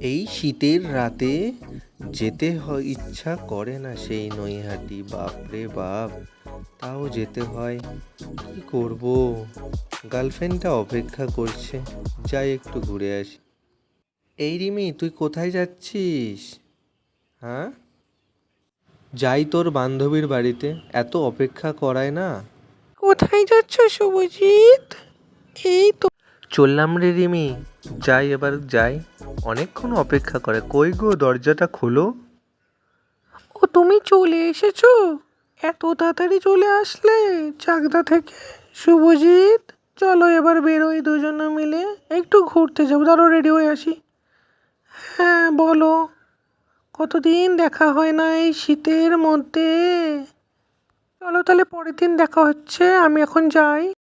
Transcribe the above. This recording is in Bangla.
এই শীতের রাতে যেতে হয় ইচ্ছা করে না সেই নৈহাটি, বাপরে বাপ, তাও যেতে হয়। কি করব? গার্লফ্রেন্ডটা অপেক্ষা করছে। যাই একটু ঘুরে আসি। এই রিমি, তুই কোথায় যাচ্ছিস? হ্যাঁ? যাই তোর বান্ধবীর বাড়িতে। এত অপেক্ষা করায় না। কোথায় যাচ্ছ শুভজিৎ? এই তো চললাম রে রিমি। যাই, এবার যাই। অনেকক্ষণ অপেক্ষা করে। কই গো, দরজাটা খোলো। ও, তুমি চলে এসেছ? এত তাড়াতাড়ি চলে আসলে? চাকদা থেকে? শুভজিৎ? চলো এবার বেরোই দুজনে মিলে। একটু ঘুরতে যাব। ধরো রেডি হয়ে আসি। হ্যাঁ বলো। কতদিন দেখা হয় না এই শীতের মধ্যে? চলো তাহলে পরের দিন দেখা হচ্ছে। আমি এখন যাই।